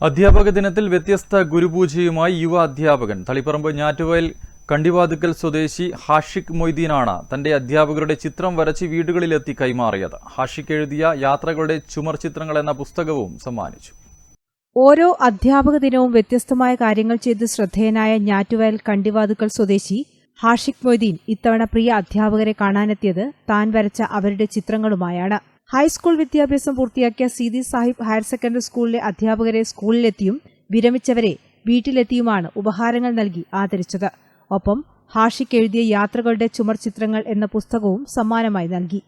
അധ്യാപക ദിനത്തിൽ വ്യത്യസ്ത ഗുരുപൂജയുമായി യുവ അധ്യാപകൻ. തളിപ്പറമ്പ് ഞാറ്റുവയൽ കണ്ടിവാതുക്കൽ സ്വദേശി ഹാഷിഖ് മൊയ്തീനാണ് തന്റെ അധ്യാപകരുടെ ചിത്രം വരച്ച് വീടുകളിലെത്തി കൈമാറിയത്. ഹാഷിഖ് എഴുതിയ യാത്രകളുടെ ചുമർ ചിത്രങ്ങൾ എന്ന പുസ്തകവും സമ്മാനിച്ചു. ഓരോ അധ്യാപക ദിനവും വ്യത്യസ്തമായ കാര്യങ്ങൾ ചെയ്ത് ശ്രദ്ധേയനായ ഞാറ്റുവയൽ കണ്ടിവാതുക്കൽ സ്വദേശി ഹാഷിഖ് മൊയ്തീൻ ഇത്തവണ പ്രിയ അധ്യാപകരെ കാണാനെത്തിയത് താൻ വരച്ച അവരുടെ ചിത്രങ്ങളുമായാണ്. ഹൈസ്കൂൾ വിദ്യാഭ്യാസം പൂർത്തിയാക്കിയ സീതി സാഹിബ് ഹയർ സെക്കൻഡറി സ്കൂളിലെ അധ്യാപകരെ സ്കൂളിലെത്തിയും വിരമിച്ചവരെ വീട്ടിലെത്തിയുമാണ് ഉപഹാരങ്ങൾ നൽകി ആദരിച്ചത്. ഒപ്പം ഹാഷിക്ക് എഴുതിയ യാത്രകളുടെ ചുമർ ചിത്രങ്ങൾ എന്ന പുസ്തകവും സമ്മാനമായി നൽകി.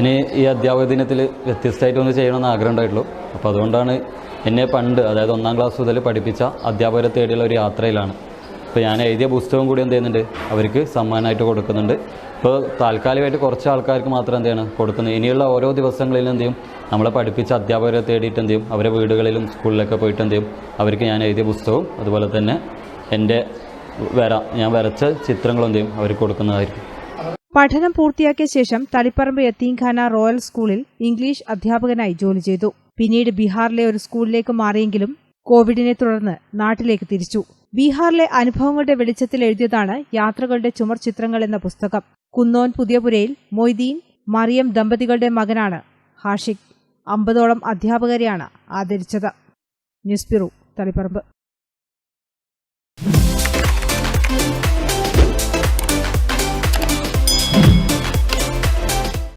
ഇനി ഈ അധ്യാപക ദിനത്തിൽ വ്യത്യസ്തമായിട്ട് ഒന്ന് ചെയ്യണമെന്ന് ആഗ്രഹം ഉണ്ടായിട്ടുള്ളൂ. അപ്പോൾ അതുകൊണ്ടാണ് എന്നെ പണ്ട് അതായത് ഒന്നാം ക്ലാസ് മുതൽ പഠിപ്പിച്ച അധ്യാപകരെ തേടിയുള്ള ഒരു യാത്രയിലാണ്. ഇപ്പോൾ ഞാൻ എഴുതിയ പുസ്തകം കൂടി എന്ത് ചെയ്യുന്നുണ്ട്? അവർക്ക് സമ്മാനമായിട്ട് കൊടുക്കുന്നുണ്ട്. ഇപ്പോൾ താൽക്കാലികമായിട്ട് കുറച്ച് ആൾക്കാർക്ക് മാത്രം എന്ത് ചെയ്യണം? കൊടുക്കുന്നത് ഇനിയുള്ള ഓരോ ദിവസങ്ങളിലും എന്ത് ചെയ്യും? നമ്മളെ പഠിപ്പിച്ച അധ്യാപകരെ തേടിയിട്ട് എന്ത് ചെയ്യും? അവരെ വീടുകളിലും സ്കൂളിലൊക്കെ പോയിട്ട് എന്ത് ചെയ്യും? അവർക്ക് ഞാൻ എഴുതിയ പുസ്തകവും അതുപോലെ തന്നെ എന്റെ വര ഞാൻ വരച്ച ചിത്രങ്ങളും എന്ത് ചെയ്യും? അവർക്ക് കൊടുക്കുന്നതായിരിക്കും. പഠനം പൂർത്തിയാക്കിയ ശേഷം തളിപ്പറമ്പ് യത്തീംഖാന റോയൽ സ്കൂളിൽ ഇംഗ്ലീഷ് അധ്യാപകനായി ജോലി ചെയ്തു. പിന്നീട് ബീഹാറിലെ ഒരു സ്കൂളിലേക്ക് മാറിയെങ്കിലും കോവിഡിനെ തുടർന്ന് നാട്ടിലേക്ക് തിരിച്ചു. ബീഹാറിലെ അനുഭവങ്ങളുടെ വെളിച്ചത്തിൽ എഴുതിയതാണ് യാത്രകളുടെ ചുമർ ചിത്രങ്ങൾ എന്ന പുസ്തകം. കുന്നോൻ പുതിയപുരയിൽ മൊയ്തീൻ മറിയം ദമ്പതികളുടെ മകനാണ് ഹാഷിഖ് അമ്പതോളം അധ്യാപകരെയാണ് ആദരിച്ചത്. News bureau Taliparamba.